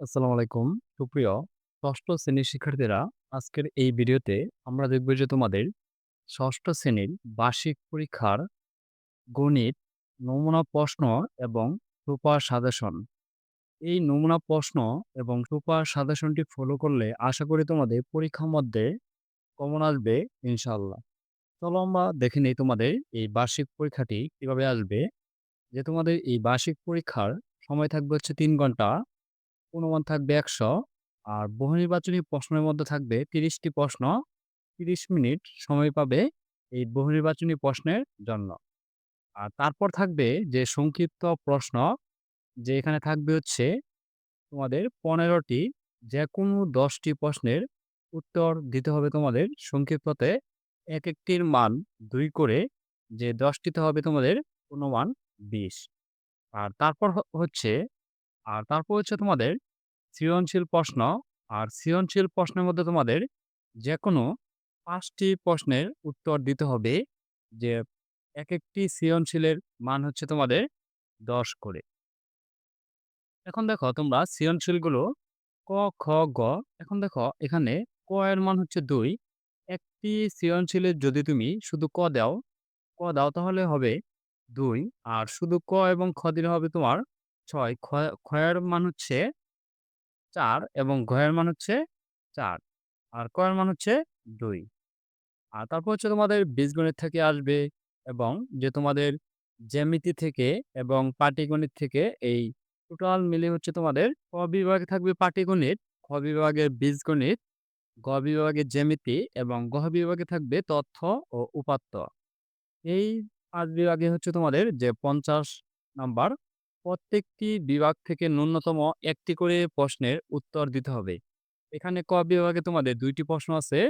আসসালামু আলাইকুম। সুপ্রিয় ষষ্ঠ শ্রেণির শিক্ষার্থীরা, আজকের এই ভিডিওতে আমরা দেখব যে তোমাদের ষষ্ঠ শ্রেণির বার্ষিক পরীক্ষার গণিত নমুনা প্রশ্ন এবং সুপার সাজেশন। এই নমুনা প্রশ্ন এবং সুপার সাজেশনটি ফলো করলে আশা করি তোমাদের পরীক্ষার মধ্যে কমন আসবে ইনশাল্লাহ চলো আমরা দেখে নেই তোমাদের এই বার্ষিক পরীক্ষাটি কীভাবে আসবে। যে তোমাদের এই বার্ষিক পরীক্ষার সময় থাকবে হচ্ছে তিন ঘণ্টা। পূর্ণমান থাকবে ১০০ আর বহুনির্বাচনী প্রশ্নের মধ্যে থাকবে তিরিশটি প্রশ্ন। ৩০ মিনিট সময় পাবে এই বহুনির্বাচনী প্রশ্নের জন্য। আর তারপর থাকবে যে সংক্ষিপ্ত প্রশ্ন, যে এখানে থাকবে হচ্ছে তোমাদের পনেরোটি যে কোনো দশটি প্রশ্নের উত্তর দিতে হবে তোমাদের সংক্ষিপ্ততে। এক একটির মান দুই করে যে দশটিতে হবে তোমাদের পূর্ণমান ২০। আর তারপর হচ্ছে আর তারপর হচ্ছে তোমাদের সৃজনশীল প্রশ্ন। আর সৃজনশীল প্রশ্নের মধ্যে তোমাদের যেকোনো ৫ টি প্রশ্নের উত্তর দিতে হবে। যে এক একটি সৃজনশীলের মান হচ্ছে তোমাদের ১০ করে। এখন দেখো তোমরা সৃজনশীলগুলো ক, খ, গ। এখন দেখো এখানে ক এর মান হচ্ছে দুই একটি সৃজনশীলের যদি তুমি শুধু ক দাও ক দাও তাহলে হবে দুই আর শুধু ক এবং খ দিলে হবে তোমার ছয় এর মান হচ্ছে ৪ এবং ঘ এর মান হচ্ছে চার আর ক এর মান হচ্ছে দুই আর তারপর হচ্ছে তোমাদের বীজগণিত থেকে আসবে এবং যে তোমাদের জ্যামিতি থেকে এবং পাটিগণিত থেকে এই টোটাল মিলিয়ে হচ্ছে তোমাদের ক বিভাগে থাকবে পাটিগণিত, খ বিভাগে বীজগণিত, গ বিভাগে জ্যামিতি এবং ঘ বিভাগে থাকবে তথ্য ও উপাত্ত। এই পাঁচ বিভাগে হচ্ছে তোমাদের যে ৫০ নাম্বার প্রত্যেকটি বিভাগ থেকে ন্যূনতম একটি করে প্রশ্নের উত্তর দিতে হবে। এখানে ক বিভাগে তোমাদের দুইটি প্রশ্ন আছে।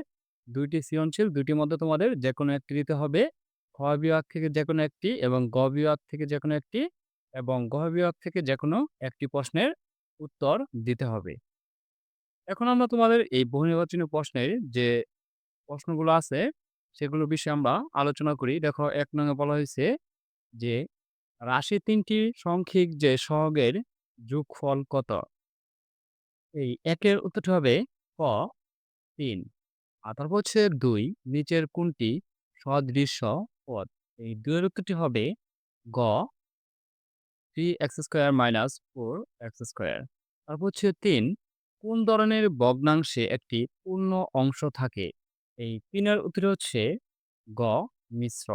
দুইটি সৃজনশীল, ২ টির মধ্যে তোমাদের যেকোনো একটি দিতে হবে। খ বিভাগ থেকে যেকোনো একটি এবং গ বিভাগ থেকে যেকোনো একটি এবং গ বিভাগ থেকে যেকোনো একটি প্রশ্নের উত্তর দিতে হবে। এখন আমরা তোমাদের এই বহুনির্বাচনী প্রশ্নের যে প্রশ্নগুলো আছে সেগুলোর বিষয়ে আমরা আলোচনা করি। দেখো ১ নং এ বলা হয়েছে যে রাশি তিনটি সংখ্যিক যে সহগের যোগফল কত? এই একের উত্তরটি হবে ক ৩ আর তারপর হচ্ছে ২ নিচের কোনটি সদৃশ্য পদ? এই ২ এর উত্তরটি হবে গ 3x² - 4x²। তারপর হচ্ছে তিন, কোন ধরনের ভগ্নাংশে একটি পূর্ণ অংশ থাকে? এই তিনের উত্তর হচ্ছে গ, মিশ্র।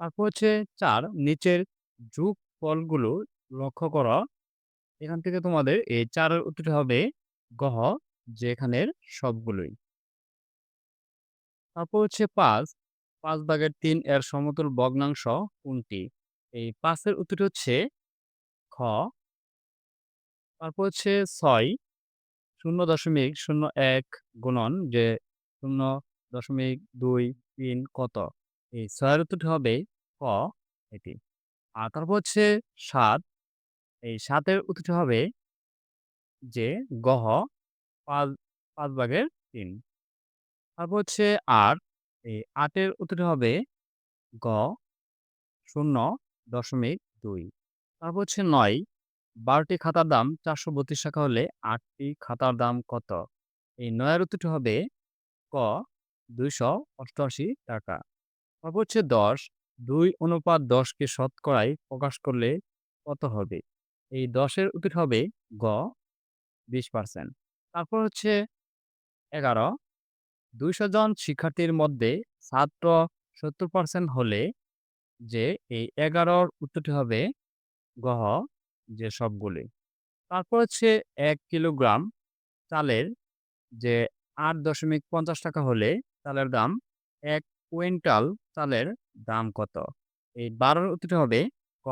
তারপর হচ্ছে চার, নিচের যোগফলগুলো লক্ষ্য করো। এখান থেকে তোমাদের এই ৪ এর উত্তরটি হবে গহ যে এখানের সবগুলোই। তারপর হচ্ছে ৫, ৫ ভাগের তিন এর সমতুল ভগ্নাংশ কোনটি? এই ৫ এর উত্তরটি হচ্ছে খ। তারপর হচ্ছে ৬ ০.০১ গুণন যে ০.২৩ কত? এই ছয়ের উত্তরটি হবে ক এটি। আর তারপর হচ্ছে ৭ এই ৭ এর উত্তরটি হবে যে গহ ৫ ৫ ভাগের ৩। তারপর হচ্ছে ৮ এই ৮ এর উত্তরটি হবে গ ০.২। তারপর হচ্ছে ৯ ১২ টি খাতার দাম ৪৩২ টাকা হলে ৮ টি খাতার দাম কত? এই ৯ এর উত্তরটি হবে ক ২৮৮ টাকা। তারপর হচ্ছে ১০ ২ অনুপাত ১০ কে শতকরায় প্রকাশ করলে কত হবে? এই দশের উত্তর হবে গ ২০%। তারপর হচ্ছে ১১ ২০০ জন শিক্ষার্থীর মধ্যে ছাত্র ৭০% হলে যে এই ১১ র উত্তরটি হবে গহ যে সবগুলি। তারপর হচ্ছে এক কিলোগ্রাম চালের যে ৮.৫০ টাকা হলে চালের দাম এক কুইন্টাল চালের দাম কত? এই ১২ র উত্তরটি হবে ক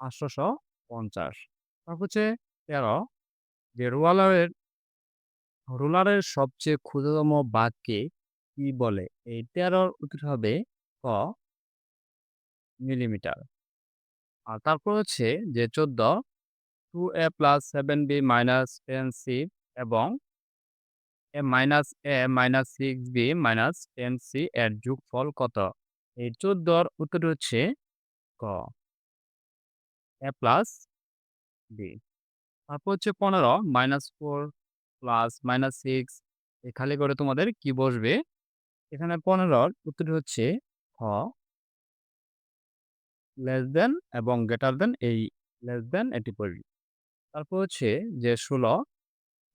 ৮৫০। তারপর হচ্ছে ১৩ যে রোলারের রোলারের সবচেয়ে ক্ষুদ্রতম ভাগকে কি বলে? এই ১৩ র উত্তরটি হবে ক, মিলিমিটার। আর তারপর হচ্ছে যে ১৪ 2a + 7b - 10c এবং a minus a minus six b minus - 6b - 10c এর যোগফল কত? এই ১৪ র উত্তরটি হচ্ছে ক a + b। তারপর হচ্ছে ১৫ মাইনাস 4 প্লাস মাইনাস 6 এ খালি করে তোমাদের কি বসবে? এখানে ১৫ র উত্তরটি হচ্ছে খ লেস দেন এবং গ্রেটার দেন এই লেস দেন এটি পড়বি। তারপর হচ্ছে যে ১৬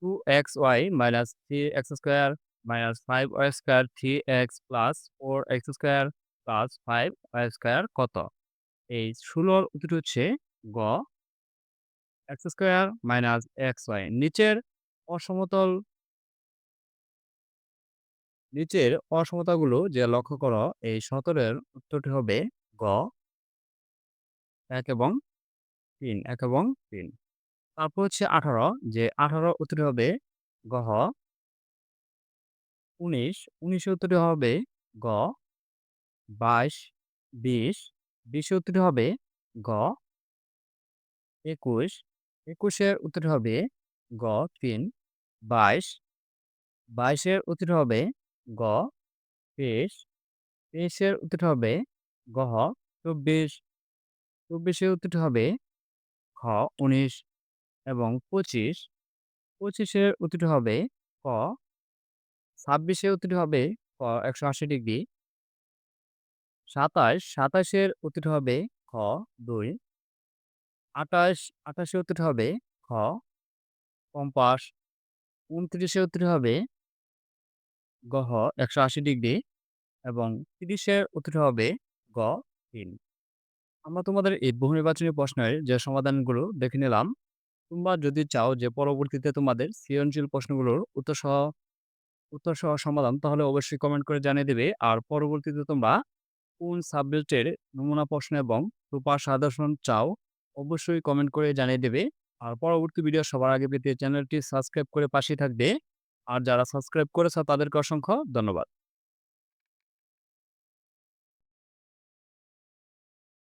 2xy minus 3x square minus 5y square 3x plus 4x square plus 5y square কত? এই ১৬ র উত্তরটি হচ্ছে গ x স্কয়ার মাইনাস xy নিচের অসমতল নিচের অসমতাগুলো যে লক্ষ্য করো, এই ১৭ উত্তরটি হবে গ, এক এবং ৩ ১ এবং তিন তারপর হচ্ছে ১৮ যে ১৮ উত্তরটি হবে গহ ১৯ ১৯ এর উত্তরটি হবে গ ২২ ২০ ২০ এর উত্তরটি হবে গ। ২১ ২১ এর উত্তরটি হবে গ ৩ ২২ ২২ এর উত্তরটি হবে গ ২৩ ২৩ উত্তর হবে গহ ২৪ ২৪ এর উত্তরটি হবে খ ১৯ এবং ২৫ ২৫ এর উত্তরটি হবে ক। ২৬ এর উত্তরটি হবে ক ১৮০ ডিগ্রি। ২৭ ২৭ এর উত্তরটি হবে খ ২ ২৮ ২৮ এর উত্তরটি হবে খ কম্পাস ২৯ এর উত্তরটি হবে গহ ১৮০ ডিগ্রি এবং ৩০ এর উত্তরটি হবে গ ৩ আমরা তোমাদের এই বহু নির্বাচনী প্রশ্নের যে সমাধানগুলো দেখে নিলাম। তোমরা যদি চাও যে পরবর্তীতে তোমাদের সৃজনশীল প্রশ্নগুলোর উত্তরসহ উত্তরসহ সমাধান, তাহলে অবশ্যই কমেন্ট করে জানিয়ে দেবে। আর পরবর্তীতে তোমরা কোন সাবজেক্টের নমুনা প্রশ্ন এবং সুপার সাদর্শন চাও, অবশ্যই কমেন্ট করে জানিয়ে দেবে। আর পরবর্তী ভিডিও সবার আগে পেতে চ্যানেলটি সাবস্ক্রাইব করে পাশে থাকবে। আর যারা সাবস্ক্রাইব করেছে তাদেরকে অসংখ্য ধন্যবাদ।